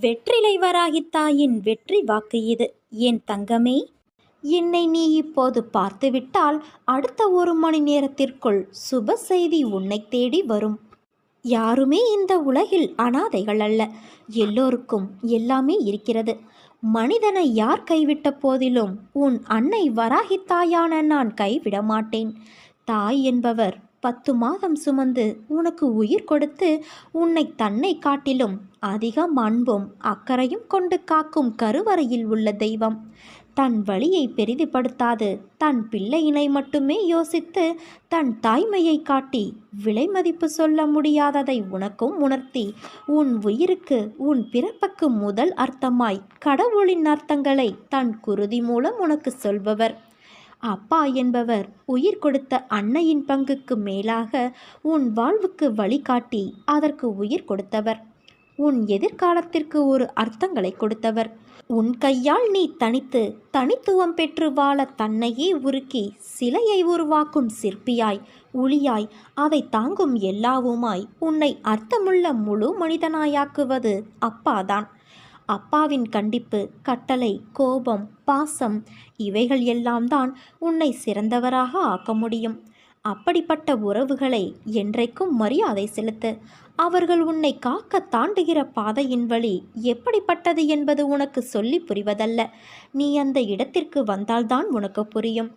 வெற்றிலை வராகித் தாயின் வெற்றி வாக்கு இது. என் தங்கமே? என்னை நீ இப்போது பார்த்துவிட்டால் அடுத்த ஒரு மணி நேரத்திற்குள் சுப செய்தி உன்னை தேடி வரும். யாருமே இந்த உலகில் அனாதைகள் அல்ல. எல்லோருக்கும் எல்லாமே இருக்கிறது. மனிதனை யார் கைவிட்ட போதிலும் உன் அன்னை வராகித்தாயான நான் கைவிட மாட்டேன் தாய் என்பவர் பத்து மாதம் சுமந்து உனக்கு உயிர் கொடுத்து உன்னை தன்னை காட்டிலும் அதிகம் அன்பும் அக்கறையும் கொண்டு காக்கும் கருவறையில் உள்ள தெய்வம். தன் வழியை பெரிதுபடுத்தாது தன் பிள்ளையினை மட்டுமே யோசித்து தன் தாய்மையை காட்டி விலை மதிப்பு சொல்ல முடியாததை உனக்கும் உணர்த்தி உன் உயிருக்கு உன் பிறப்புக்கு முதல் அர்த்தமாய் கடவுளின் அர்த்தங்களை தன் குருதி மூலம் உனக்கு சொல்பவர். அப்பா என்பவர் உயிர் கொடுத்த அன்னையின் பங்குக்கு மேலாக உன் வாழ்வுக்கு வழிகாட்டி அதற்கு உயிர் கொடுத்தவர். உன் எதிர்காலத்திற்கு ஒரு அர்த்தங்களை கொடுத்தவர். உன் கையால் நீ தனித்து தனித்துவம் பெற்று வாழ தன்னையே உருக்கி சிலையை உருவாக்கும் சிற்பியாய் உளியாய் அதை தாங்கும் எல்லாவுமாய் உன்னை அர்த்தமுள்ள முழு மனிதனாயாக்குவது அப்பாதான். அப்பாவின் கண்டிப்பு கட்டளை கோபம் பாசம் இவைகள் எல்லாம் தான் உன்னை சிறந்தவராக ஆக்க முடியும். அப்படிப்பட்ட உறவுகளை என்றைக்கும் மரியாதை செலுத்து. அவர்கள் உன்னை காக்க தாண்டுகிற பாதையின் வழி எப்படிப்பட்டது என்பது உனக்கு சொல்லி புரிவதல்ல. நீ அந்த இடத்திற்கு வந்தால்தான் உனக்கு புரியும்.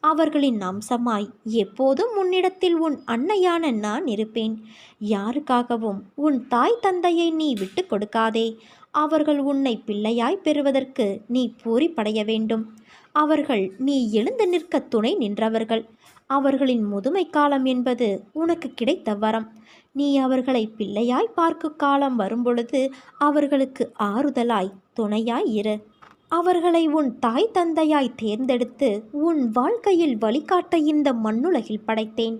அவர்களின் அம்சமாய் எப்போதும் உன்னிடத்தில் உன் அன்னையான நான் இருப்பேன். யாருக்காகவும் உன் தாய் தந்தையை நீ விட்டு கொடுக்காதே. அவர்கள் உன்னை பிள்ளையாய் பெறுவதற்கு நீ பூரிப்படைய வேண்டும். அவர்கள் நீ எழுந்து நிற்க துணை நின்றவர்கள். அவர்களின் முதுமை காலம் என்பது உனக்கு கிடைத்த வரம். நீ அவர்களை பிள்ளையாய் பார்க்கும் காலம் வரும்பொழுது அவர்களுக்கு ஆறுதலாய் துணையாய் இரு. அவர்களை உன் தாய் தந்தையாய் தேர்ந்தெடுத்து உன் வாழ்க்கையில் வழிகாட்ட இந்த மண்ணுலகில் படைத்தேன்.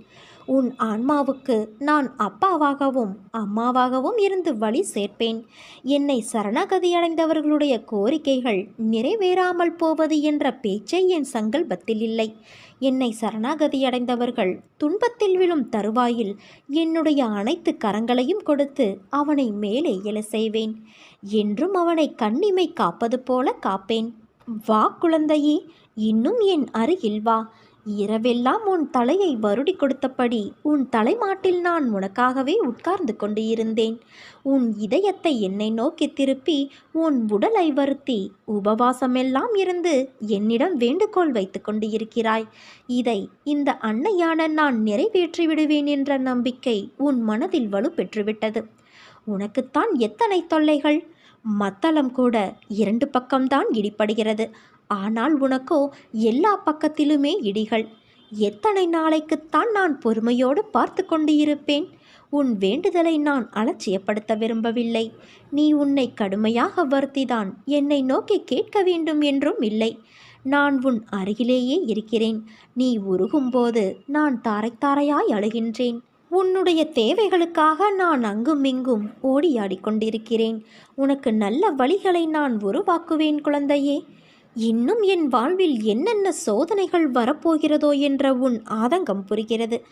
உன் ஆன்மாவுக்கு நான் அப்பாவாகவும் அம்மாவாகவும் இருந்து வழி சேர்ப்பேன். என்னை சரணகதியடைந்தவர்களுடைய கோரிக்கைகள் நிறைவேறாமல் போவது என்ற பேச்சை என் சங்கல்பத்தில் இல்லை. என்னை சரணாகதியடைந்தவர்கள் துன்பத்தில் விழும் தருவாயில் என்னுடைய அனைத்து கரங்களையும் கொடுத்து அவனை மேலே எழ செய்வேன். என்றும் அவனை கண்ணிமை காப்பது போல காப்பேன். வா குழந்தையே இன்னும் என் அருகில் வா. இரவெல்லாம் உன் தலையை வருடி கொடுத்தபடி உன் தலைமாட்டில் நான் உனக்காகவே உட்கார்ந்து கொண்டு இருந்தேன் உன் இதயத்தை என்னை நோக்கி திருப்பி உன் உடலை வருத்தி உபவாசமெல்லாம் இருந்து என்னிடம் வேண்டுகோள் வைத்து கொண்டு இருக்கிறாய் இதை இந்த அன்னையான நான் நிறைவேற்றி விடுவேன் என்ற நம்பிக்கை உன் மனதில் வலு பெற்றுவிட்டது. உனக்குத்தான் எத்தனை தொல்லைகள்? மத்தளம் கூட இரண்டு பக்கம்தான் இடிப்படுகிறது ஆனால் உனக்கோ எல்லா பக்கத்திலுமே இடிகள். எத்தனை நாளைக்குத்தான் நான் பொறுமையோடு பார்த்து கொண்டு இருப்பேன் உன் வேண்டுதலை நான் அலட்சியப்படுத்த விரும்பவில்லை. நீ உன்னை கடுமையாக வருத்திதான் என்னை நோக்கி கேட்க வேண்டும் என்றும் இல்லை. நான் உன் அருகிலேயே இருக்கிறேன். நீ உருகும்போது நான் தாரை தாரையாய் அழுகின்றேன். உன்னுடைய தேவைகளுக்காக நான் அங்கும் இங்கும் ஓடியாடிக் உனக்கு நல்ல வழிகளை நான் உருவாக்குவேன் குழந்தையே. இன்னும் என் வாழ்வில் என்னென்ன சோதனைகள் வரப்போகிறதோ என்ற உன் ஆதங்கம் புரிகிறது.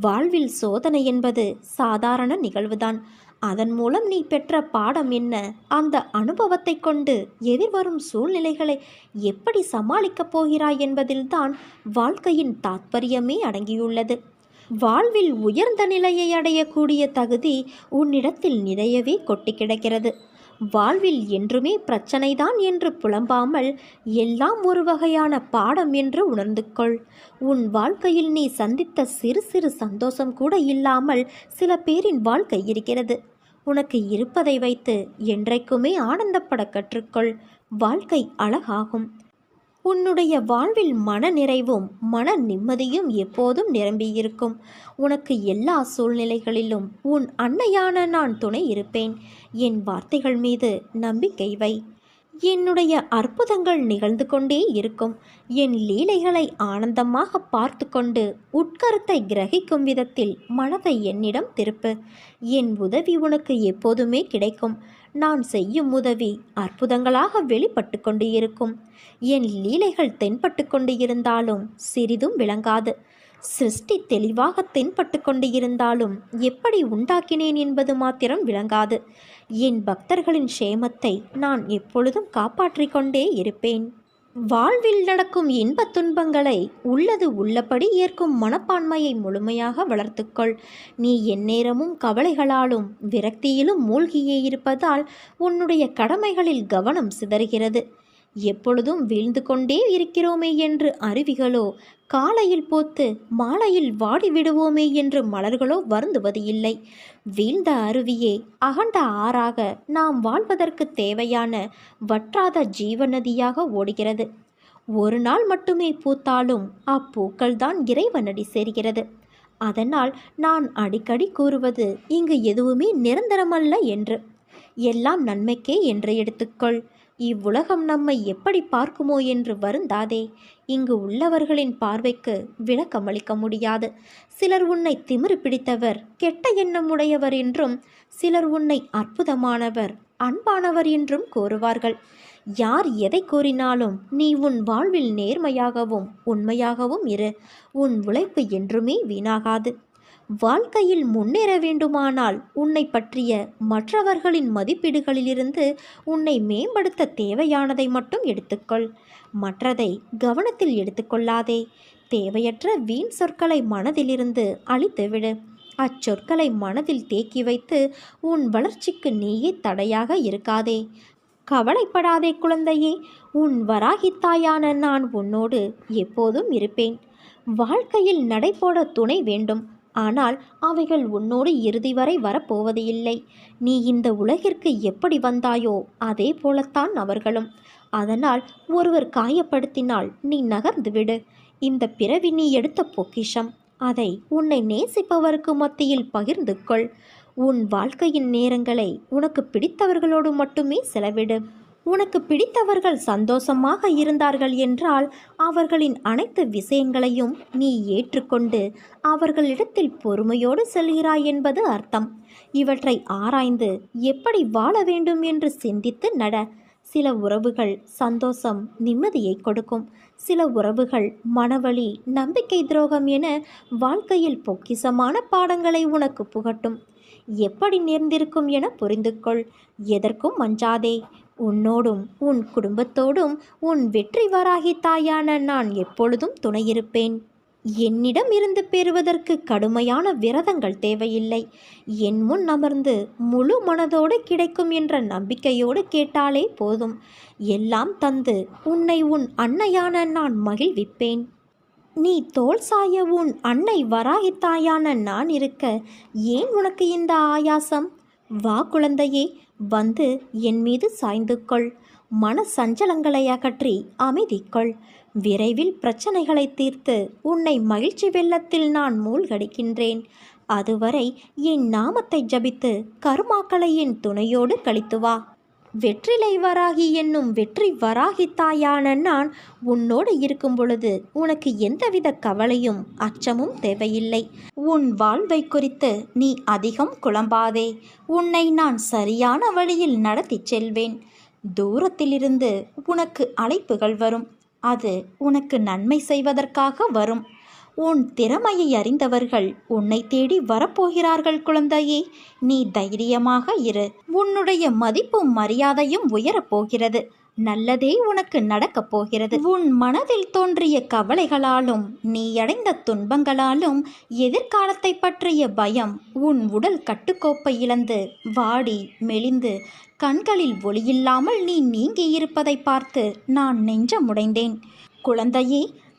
வாழ்வில் சோதனை என்பது சாதாரண நிகழ்வுதான். அதன் மூலம் நீ பெற்ற பாடம் என்ன? அந்த அனுபவத்தை கொண்டு எதிர்வரும் சூழ்நிலைகளை எப்படி சமாளிக்கப் போகிறாய் என்பதில்தான் வாழ்க்கையின் தாத்பரியமே அடங்கியுள்ளது. வாழ்வில் உயர்ந்த நிலையை அடையக்கூடிய தகுதி உன்னிடத்தில் நிறையவே கொட்டி கிடக்கிறது. வாழ்வில் என்றுமே பிரச்சனைதான் என்று புலம்பாமல் எல்லாம் ஒரு வகையான பாடம் என்று உணர்ந்து கொள். உன் வாழ்க்கையில் நீ சந்தித்த சிறு சிறு சந்தோஷம் கூட இல்லாமல் சில பேரின் வாழ்க்கை இருக்கிறது. உனக்கு இருப்பதை வைத்து என்றைக்குமே ஆனந்தப்பட கற்றுக்கொள். வாழ்க்கை அழகாகும். உன்னுடைய வாழ்வில் மன நிறைவும் மன நிம்மதியும் எப்போதும் நிரம்பியிருக்கும். உனக்கு எல்லா சூழ்நிலைகளிலும் உன் அன்னையான நான் துணை இருப்பேன். என் வார்த்தைகள் மீது நம்பிக்கை வை. என்னுடைய அற்புதங்கள் நிகழ்ந்து கொண்டே இருக்கும். என் லீலைகளை ஆனந்தமாக பார்த்து கொண்டு உட்கருத்தை கிரகிக்கும் விதத்தில் மனதை என்னிடம் திருப்பு. என் உதவி உனக்கு எப்போதுமே கிடைக்கும். நான் செய்யும் உதவி அற்புதங்களாக வெளிப்பட்டு கொண்டு இருக்கும் என் லீலைகள் தென்பட்டு கொண்டு இருந்தாலும் சிறிதும் விளங்காது. சிருஷ்டி தெளிவாக தென்பட்டு கொண்டு இருந்தாலும் எப்படி உண்டாக்கினேன் என்பது மாத்திரம் விளங்காது. என் பக்தர்களின் க்ஷேமத்தை நான் எப்பொழுதும் காப்பாற்றிக் கொண்டே இருப்பேன். வாழ்வில் நடக்கும் இன்பத் துன்பங்களை உள்ளது உள்ளபடி ஏற்கும் மனப்பான்மையை முழுமையாக வளர்த்துக்கொள். நீ எந்நேரமும் கவலைகளாலும் விரக்தியிலும் மூழ்கியே இருப்பதால் உன்னுடைய கடமைகளில் கவனம் சிதறுகிறது. எப்பொழுதும் வீழ்ந்து கொண்டே இருக்கிறோமே என்று அருவிகளோ காலையில் போத்து மாலையில் வாடி விடுவோமே என்று மலர்களோ வருந்துவது இல்லை. வீழ்ந்த அருவியே அகண்ட ஆறாக நாம் வாழ்வதற்கு தேவையான வற்றாத ஜீவநதியாக ஓடுகிறது. ஒரு நாள் மட்டுமே பூத்தாலும் அப்பூக்கள்தான் இறைவனடி சேர்கிறது. அதனால் நான் அடிக்கடி கூறுவது இங்கு எதுவுமே நிரந்தரமல்ல என்று. எல்லாம் நன்மைக்கே என்று எடுத்துக்கொள். இவ்வுலகம் நம்மை எப்படி பார்க்குமோ என்று வருந்தாதே. இங்கு உள்ளவர்களின் பார்வைக்கு விளக்கமளிக்க முடியாது. சிலர் உன்னை திமிரு பிடித்தவர் கெட்ட எண்ணம் உடையவர் என்றும் சிலர் உன்னை அற்புதமானவர் அன்பானவர் என்றும் கூறுவார்கள். யார் எதை கூறினாலும் நீ உன் வாழ்வில் நேர்மையாகவும் உண்மையாகவும் இரு. உன் உழைப்பு என்றுமே வீணாகாது. வாழ்க்கையில் முன்னேற வேண்டுமானால் உன்னை பற்றிய மற்றவர்களின் மதிப்பீடுகளிலிருந்து உன்னை மேம்படுத்த தேவையானதை மட்டும் எடுத்துக்கொள். மற்றதை கவனத்தில் எடுத்துக்கொள்ளாதே. தேவையற்ற வீண் சொற்களை மனதிலிருந்து அழித்துவிடு. அச்சொற்களை மனதில் தேக்கி வைத்து உன் வளர்ச்சிக்கு நீயே தடையாக இருக்காதே. கவலைப்படாதே குழந்தையே. உன் வராகித்தாயான நான் உன்னோடு எப்போதும் இருப்பேன். வாழ்க்கையில் நடைபோட துணை வேண்டும். ஆனால் அவைகள் உன்னோடு இறுதி வரை வரப்போவது இல்லை நீ இந்த உலகிற்கு எப்படி வந்தாயோ அதே போலத்தான் அவர்களும். அதனால் ஒருவர் காயப்படுத்தினால் நீ நகர்ந்து விடு. இந்த பிறவி நீ எடுத்த பொக்கிஷம். அதை உன்னை நேசிப்பவருக்கு மத்தியில் பகிர்ந்து கொள் உன் வாழ்க்கையின் நேரங்களை உனக்கு பிடித்தவர்களோடு மட்டுமே செலவிடு. உனக்கு பிடித்தவர்கள் சந்தோஷமாக இருந்தார்கள் என்றால் அவர்களின் அனைத்து விஷயங்களையும் நீ ஏற்றுக்கொண்டு அவர்களிடத்தில் பொறுமையோடு செல்கிறாய் என்பது அர்த்தம். இவற்றை ஆராய்ந்து எப்படி வாழ வேண்டும் என்று சிந்தித்து நட. சில உறவுகள் சந்தோஷம் நிம்மதியை கொடுக்கும். சில உறவுகள் மனவழி நம்பிக்கை துரோகம் என வாழ்க்கையில் பொக்கிசமான பாடங்களை உனக்கு புகட்டும். எப்படி நேர்ந்திருக்கும் என புரிந்து கொள் எதற்கும் மஞ்சாதே. உன்னோடும் உன் குடும்பத்தோடும் உன் வெற்றி வராகி தாயான நான் எப்பொழுதும் துணையிருப்பேன். என்னிடம் இருந்து பெறுவதற்கு கடுமையான விரதங்கள் தேவையில்லை. என் முன் அமர்ந்து முழு மனதோடு கிடைக்கும் என்ற நம்பிக்கையோடு கேட்டாலே போதும். எல்லாம் தந்து உன்னை உன் அன்னையான நான் மகிழ்விப்பேன். நீ தோல் சாய உன் அன்னை வராகித்தாயான நான் இருக்க ஏன் உனக்கு இந்த ஆயாசம்? வா குழந்தையே வந்து என் மீது சாய்ந்து கொள். மன சஞ்சலங்களை அகற்றி அமைதிக்கொள் விரைவில் பிரச்சனைகளை தீர்த்து உன்னை மகிழ்ச்சி வெள்ளத்தில் நான் மூழ்கடிக்கின்றேன். அதுவரை என் நாமத்தை ஜபித்து கருமாக்களை என் துணையோடு கழித்து வா. வெற்றிலை வராகி என்னும் வெற்றி வராகி தாயான நான் உன்னோடு இருக்கும் பொழுது உனக்கு எந்தவித கவலையும் அச்சமும் தேவையில்லை. உன் வாழ்வை குறித்து நீ அதிகம் குழம்பாதே. உன்னை நான் சரியான வழியில் நடத்திச் செல்வேன். தூரத்திலிருந்து உனக்கு அழைப்புகள் வரும். அது உனக்கு நன்மை செய்வதற்காக வரும். உன் திறமையை அறிந்தவர்கள் உன்னை தேடி வரப்போகிறார்கள் குழந்தையே. நீ தைரியமாக இரு. உன்னுடைய மதிப்பும் மரியாதையும் உயரப்போகிறது நல்லதே உனக்கு நடக்கப் போகிறது. உன் மனதில் தோன்றிய கவலைகளாலும் நீ அடைந்த துன்பங்களாலும் எதிர்காலத்தை பற்றிய பயம் உன் உடல் கட்டுக்கோப்பை இழந்து வாடி மெலிந்து கண்களில் ஒளியில்லாமல் நீ நீங்கி இருப்பதை பார்த்து நான் நெஞ்சமுடைந்தேன். குழந்தையே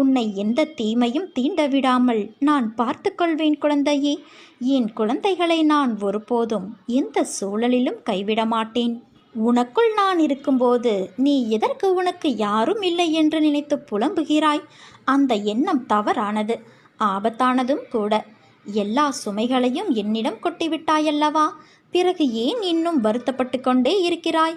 உன்னை எந்த தீமையும் தீண்ட விடாமல் நான் பார்த்து கொள்வேன் குழந்தையே. என் குழந்தைகளை நான் ஒருபோதும் எந்த சூழலிலும் கைவிட மாட்டேன் உனக்குள் நான் இருக்கும்போது நீ எதற்கு உனக்கு யாரும் இல்லை என்று நினைத்து புலம்புகிறாய்? அந்த எண்ணம் தவறானது. ஆபத்தானதும் கூட. எல்லா சுமைகளையும் என்னிடம் கொட்டிவிட்டாயல்லவா? பிறகு ஏன் இன்னும் வருத்தப்பட்டு கொண்டே இருக்கிறாய்?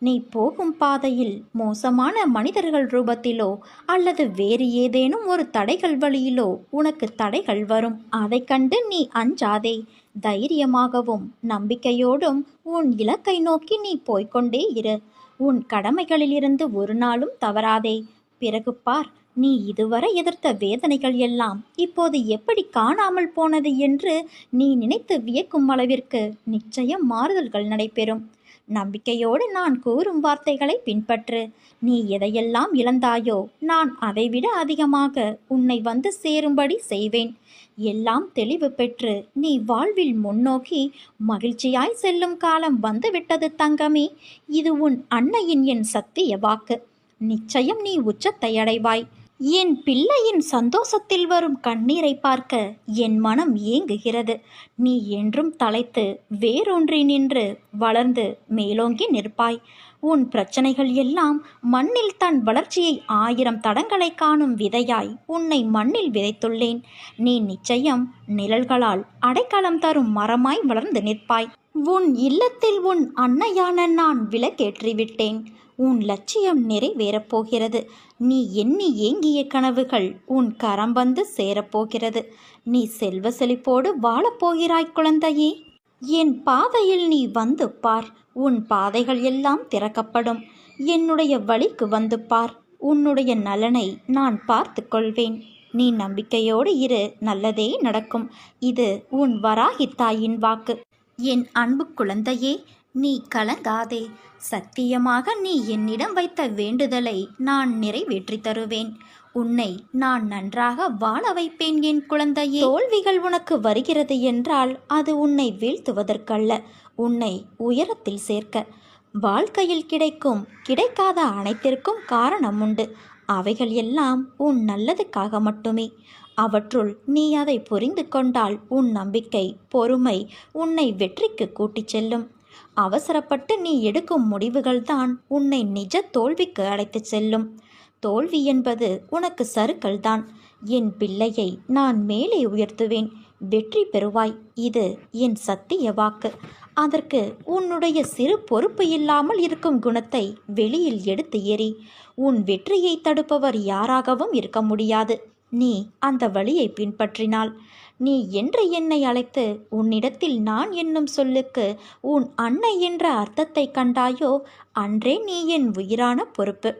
நீ போகும் பாதையில் மோசமான மனிதர்கள் ரூபத்திலோ அல்லது வேறு ஏதேனும் ஒரு தடைகள் வழியிலோ உனக்கு தடைகள் வரும். அதை கண்டு நீ அஞ்சாதே. தைரியமாகவும் நம்பிக்கையோடும் உன் இலக்கை நோக்கி நீ போய்கொண்டே இரு. உன் கடமைகளிலிருந்து ஒரு நாளும் தவறாதே. பிறகு பார் நீ இதுவரை எதிர்த்த வேதனைகள் எல்லாம் இப்போது எப்படி காணாமல் போனது என்று நீ நினைத்து வியக்கும் அளவிற்கு நிச்சயம் மாறுதல்கள் நடைபெறும். நம்பிக்கையோடு நான் கூறும் வார்த்தைகளை பின்பற்று. நீ எதையெல்லாம் இழந்தாயோ நான் அதைவிட அதிகமாக உன்னை வந்து சேரும்படி செய்வேன். எல்லாம் தெளிவு பெற்று நீ வாழ்வில் முன்னோக்கி மகிழ்ச்சியாய் செல்லும் காலம் வந்துவிட்டது தங்கமே. இது உன் அன்னையின் என் சத்திய வாக்கு. நிச்சயம் நீ உச்சத்தை அடைவாய். என் பிள்ளையின் சந்தோஷத்தில் வரும் கண்ணீரை பார்க்க என் மனம் ஏங்குகிறது. நீ என்றும் தலைத்து வேறொன்றி நின்று வளர்ந்து மேலோங்கி நிற்பாய். உன் பிரச்சனைகள் எல்லாம் மண்ணில் தன் வளர்ச்சியை ஆயிரம் தடங்களை காணும் விதையாய் உன்னை மண்ணில் விதைத்துள்ளேன். நீ நிச்சயம் நிழல்களால் அடைக்கலம் தரும் மரமாய் வளர்ந்து நிற்பாய். உன் இல்லத்தில் உன் அன்னையான நான் விலக்கேற்றிவிட்டேன் உன் லட்சியம் நிறைவேறப் போகிறது. நீ எண்ணி ஏங்கிய கனவுகள் உன் கரம் வந்து சேரப்போகிறது. நீ செல்வ செழிப்போடு வாழப்போகிறாய் குழந்தையே. என் பாதையில் நீ வந்து பார். உன் பாதைகள் எல்லாம் திறக்கப்படும். என்னுடைய வழிக்கு வந்து பார். உன்னுடைய நலனை நான் பார்த்து கொள்வேன். நீ நம்பிக்கையோடு இரு. நல்லதே நடக்கும். இது உன் வராகி தாயின் வாக்கு. என் அன்பு குழந்தையே நீ கலங்காதே. சத்தியமாக நீ என்னிடம் வைத்த வேண்டுதலை நான் நிறைவேற்றி தருவேன். உன்னை நான் நன்றாக வாழ வைப்பேன் என் குழந்தையே. தோல்விகள் உனக்கு வருகிறது என்றால் அது உன்னை வீழ்த்துவதற்கல்ல. உன்னை உயரத்தில் சேர்க்க. வாழ்க்கையில் கிடைக்கும் கிடைக்காத அனைத்திற்கும் காரணம் உண்டு. அவைகள் எல்லாம் உன் நல்லதுக்காக மட்டுமே. அவற்றுள் நீ அதை புரிந்து கொண்டால் உன் நம்பிக்கை பொறுமை உன்னை வெற்றிக்கு கூட்டிச் செல்லும். அவசரப்பட்டு நீ எடுக்கும் முடிவுகள்தான் உன்னை நிஜ தோல்விக்கு அழைத்துச் செல்லும். தோல்வி என்பது உனக்கு சருக்கள்தான். என் பிள்ளையை நான் மேலே உயர்த்துவேன். வெற்றி பெறுவாய். இது என் சத்திய வாக்கு. அதற்கு உன்னுடைய சிறு பொறுப்பு இல்லாமல் இருக்கும் குணத்தை வெளியில் எடுத்து எறி உன் வெற்றியை தடுப்பவர் யாராகவும் இருக்க முடியாது. நீ அந்த வழியை பின்பற்றினால். நீ என்று என்னை அழைத்து உன்னிடத்தில் நான் என்னும் சொல்லுக்கு உன் அன்னை என்ற அர்த்தத்தை கண்டாயோ? அன்றே நீ என் உயிரான பொறுப்பு.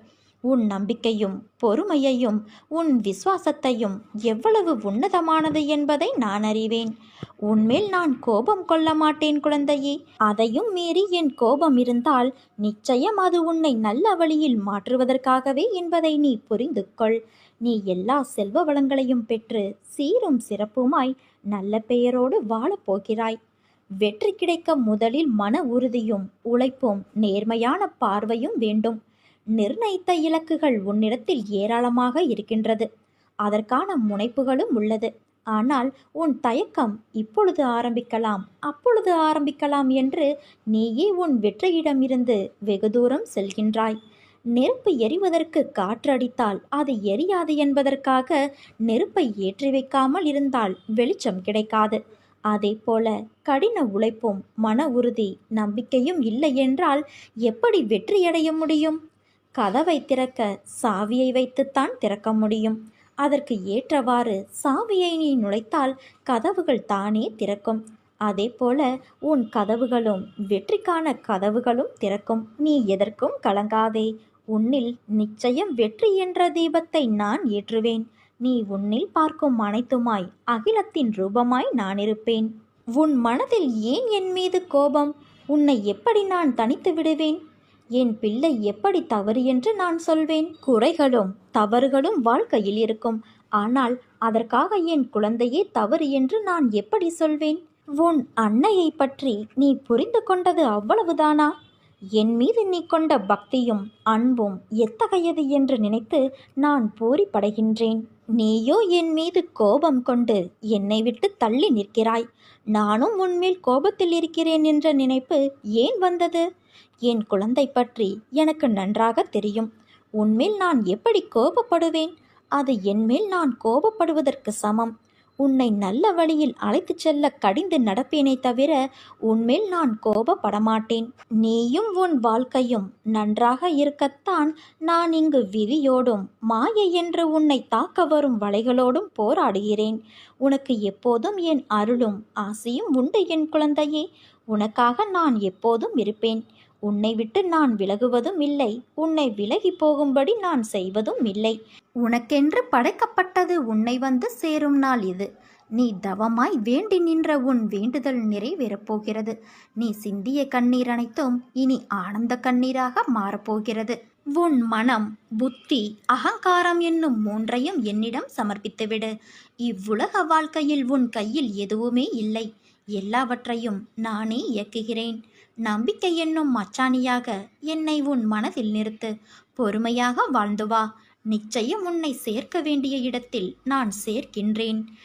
உன் நம்பிக்கையும் பொறுமையையும் உன் விசுவாசத்தையும் எவ்வளவு உன்னதமானது என்பதை நான் அறிவேன். உன்மேல் நான் கோபம் கொள்ள மாட்டேன் குழந்தையே. அதையும் மீறி என் கோபம் இருந்தால் நிச்சயம் அது உன்னை நல்ல வழியில் மாற்றுவதற்காகவே என்பதை நீ புரிந்து கொள் நீ எல்லா செல்வ வளங்களையும் பெற்று சீரும் சிறப்புமாய் நல்ல பெயரோடு வாழப்போகிறாய் வெற்றி கிடைக்க முதலில் மன உறுதியும் உழைப்பும் நேர்மையான பார்வையும் வேண்டும். நிர்ணயித்த இலக்குகள் உன்னிடத்தில் ஏராளமாக இருக்கின்றது. அதற்கான முனைப்புகளும் உள்ளது. ஆனால் உன் தயக்கம் இப்பொழுது ஆரம்பிக்கலாம் அப்பொழுது ஆரம்பிக்கலாம் என்று நீயே உன் வெற்றியிடமிருந்து வெகு தூரம் செல்கின்றாய். நெருப்பு எரிவதற்கு காற்றடித்தால் அது எரியாது என்பதற்காக நெருப்பை ஏற்றி வைக்காமல் இருந்தால் வெளிச்சம் கிடைக்காது. அதே போல கடின உழைப்பும் மன உறுதி நம்பிக்கையும் இல்லை என்றால் எப்படி வெற்றியடைய முடியும்? கதவை திறக்க சாவியை வைத்துத்தான் திறக்க முடியும். அதற்கு ஏற்றவாறு சாவியை நீ நுழைத்தால் கதவுகள் தானே திறக்கும். அதே போல உன் கதவுகளும் வெற்றிக்கான கதவுகளும் திறக்கும். நீ எதற்கும் கலங்காதே. உன்னில் நிச்சயம் வெற்றி என்ற தீபத்தை நான் ஏற்றுவேன். நீ உன்னில் பார்க்கும் அனைத்துமாய் அகிலத்தின் ரூபமாய் நான் இருப்பேன். உன் மனதில் ஏன் என் மீது கோபம்? உன்னை எப்படி நான் தனித்து விடுவேன்? என் பிள்ளை எப்படி தவறு என்று நான் சொல்வேன்? குறைகளும் தவறுகளும் வாழ்க்கையில் இருக்கும். ஆனால் அதற்காக என் குழந்தையே தவறு என்று நான் எப்படி சொல்வேன்? உன் அன்னையை பற்றி நீ புரிந்து கொண்டது அவ்வளவுதானா? என் மீது நீ கொண்ட பக்தியும் அன்பும் எத்தகையது என்று நினைத்து நான் பூரிப்படைகின்றேன். நீயோ என் மீது கோபம் கொண்டு என்னை விட்டு தள்ளி நிற்கிறாய். நானும் உன்மேல் கோபத்தில் இருக்கிறேன் என்ற நினைப்பு ஏன் வந்தது? என் குழந்தை பற்றி எனக்கு நன்றாக தெரியும். உன்மேல் நான் எப்படி கோபப்படுவேன்? அது என்மேல் நான் கோபப்படுவதற்கு சமம். உன்னை நல்ல வழியில் அழைத்துச் செல்ல கடிந்து நடப்பேனே தவிர உன்மேல் நான் கோபப்படமாட்டேன். நீயும் உன் வாழ்க்கையும் நன்றாக இருக்கத்தான் நான் இங்கு விதியோடும் மாயை என்று உன்னை தாக்க வரும் வலைகளோடும் போராடுகிறேன். உனக்கு எப்போதும் என் அருளும் ஆசையும் உண்டு என் குழந்தையே. உனக்காக நான் எப்போதும் இருப்பேன். உன்னை விட்டு நான் விலகுவதும் இல்லை. உன்னை விலகி போகும்படி நான் செய்வதும் இல்லை. உனக்கென்று படைக்கப்பட்டது உன்னை வந்து சேரும் நாள் இது. நீ தவமாய் வேண்டி நின்ற உன் வேண்டுதல் நிறைவேறப்போகிறது நீ சிந்திய கண்ணீர் அனைத்தும் இனி ஆனந்த கண்ணீராக மாறப்போகிறது. உன் மனம் புத்தி அகங்காரம் என்னும் மூன்றையும் என்னிடம் சமர்ப்பித்துவிடு. இவ்வுலக வாழ்க்கையில் உன் கையில் எதுவுமே இல்லை. எல்லாவற்றையும் நானே இயக்குகிறேன். நம்பிக்கை என்னும் மச்சானியாக என்னை உன் மனதில் நிறுத்து. பொறுமையாக வாழ்ந்து வா. நிச்சயம் உன்னை சேர்க்க வேண்டிய இடத்தில் நான் சேர்க்கின்றேன்.